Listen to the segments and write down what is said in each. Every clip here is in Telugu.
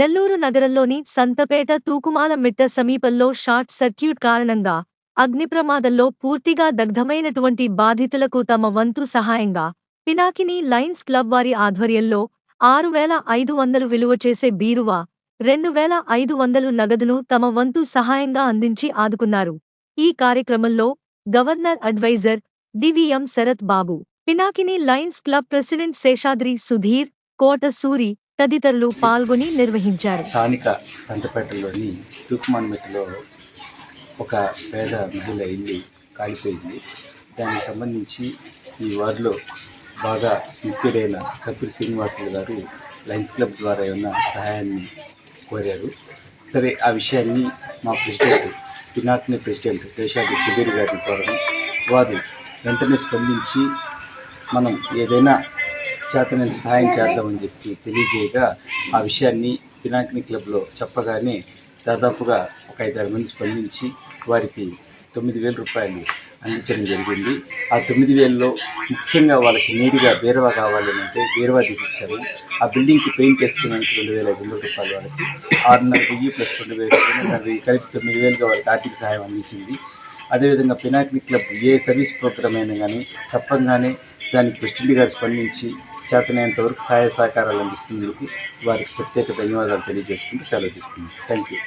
నెల్లూరు నగరంలోని సంతపేట తూకుమాల మిట్ట సమీపంలో షార్ట్ సర్క్యూట్ కారణంగా అగ్ని ప్రమాదంలో పూర్తిగా దగ్ధమైనటువంటి బాధితులకు తమ వంతు సహాయంగా పినాకిని లయన్స్ క్లబ్ వారి ఆధ్వర్యంలో ఆరు వేల ఐదు వందలు విలువ చేసే బీరువా రెండు వేల ఐదు వందలు నగదును తమ వంతు సహాయంగా అందించి ఆదుకున్నారు. ఈ కార్యక్రమంలో governor adviser DVM Sharath Babu Pinakini lions club president Seshadri Sudheer Kota Suri తదితరులు పాల్గొని నిర్వహించారు. స్థానిక సంతపేటలోని తూకుమాన్మెట్లో ఒక పేద మహిళ ఇల్లు కాలిపోయింది. దానికి సంబంధించి ఈ వార్డులో బాగా ముఖ్యుడైన కపిల్ శ్రీనివాసులు గారు లయన్స్ క్లబ్ ద్వారా ఏమన్నా సహాయాన్ని కోరారు. సరే ఆ విషయాన్ని మా ప్రెసిడెంట్ పినాక్ని ప్రెసిడెంట్ దేశాది సుబీర్ గారిని కోరడం వారు వెంటనే స్పందించి మనం ఏదైనా చేతనైన సహాయం చేద్దామని చెప్పి తెలియజేయగా ఆ విషయాన్ని పినాకిని క్లబ్లో చెప్పగానే దాదాపుగా ఒక ఐదారు మంది స్పందించి వారికి తొమ్మిది వేల రూపాయలు అందించడం జరిగింది. ఆ తొమ్మిది వేలలో ముఖ్యంగా వాళ్ళకి నీరుగా బీరవా కావాలి అంటే బీరవా తీసిచ్చారు ఆ బిల్డింగ్కి పెయింట్ వేసుకున్నానికి రెండు వేల ఐదు వందల రూపాయలు వాళ్ళకి ఆరున్నర వెయ్యి ప్లస్ రెండు వేలు రెండున్నర కలిపి తొమ్మిది వేలుగా వాళ్ళకి ఆర్థిక సహాయం అందించింది. అదేవిధంగా పినాకిని క్లబ్ ఏ సర్వీస్ ప్రోగ్రామ్ అయినా కానీ చెప్పంగానే దానికి ప్రెసిడెంట్ గారు స్పందించి చేతనైనంత వరకు సహాయ సహకారాలు అందిస్తున్నందుకు వారికి ప్రత్యేక ధన్యవాదాలు తెలియజేసుకుంటూ సెలవు తీసుకున్నాను థ్యాంక్ యూ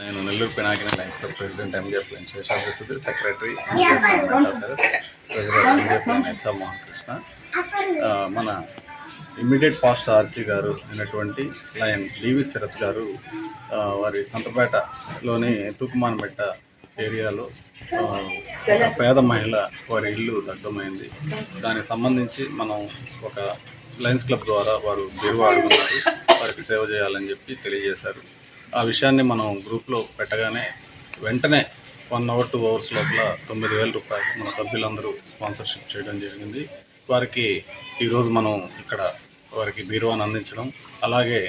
నేను Nellore Pinakini lions club president MJF lion Seshadri Sudheer secretary president MJF lion HM Mahakrishna మన ఇమ్మీడియట్ పాస్ట్ ఆర్సీ గారు అయినటువంటి లయన్ డివి శరత్ గారు వారి సంతపేటలోని తూకుమానమెట్ట ఏరియాలో ఒక పేద మహిళ వారి ఇల్లు దగ్ధమైంది. దానికి సంబంధించి మనం ఒక లయన్స్ క్లబ్ ద్వారా వారు బీరువా అడుగున్నారు వారికి సేవ చేయాలని చెప్పి తెలియజేశారు. ఆ విషయాన్ని మనం గ్రూప్లో పెట్టగానే వెంటనే వన్ అవర్ టూ అవర్స్ లోపల తొమ్మిది వేల రూపాయలు మన సభ్యులందరూ స్పాన్సర్షిప్ చేయడం జరిగింది. వారికి ఈరోజు మనం ఇక్కడ వారికి బీరువాను అందించడం. అలాగే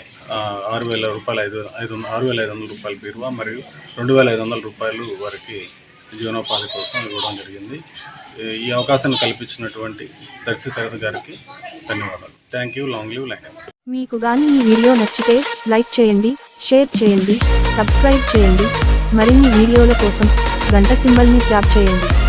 ఆరు వేల రూపాయలు ఐదు ఐదు ఆరు వేల ఐదు వందల రూపాయల బీరువా మరియు రెండు వేల ఐదు వందల రూపాయలు వారికి జీవనోపాధి కోసం ఇవ్వడం జరిగింది. ఈ- అవకాశాన్ని కల్పించినటువంటి దర్శి శరత్ గారికి ధన్యవాదాలు. Thank you long live lion మీకు కానీ ఈ వీడియో నచ్చితే లైక్ చేయండి షేర్ చేయండి సబ్స్క్రైబ్ చేయండి. మరిన్ని వీడియోల కోసం గంట సింబల్ని ట్యాప్ చేయండి.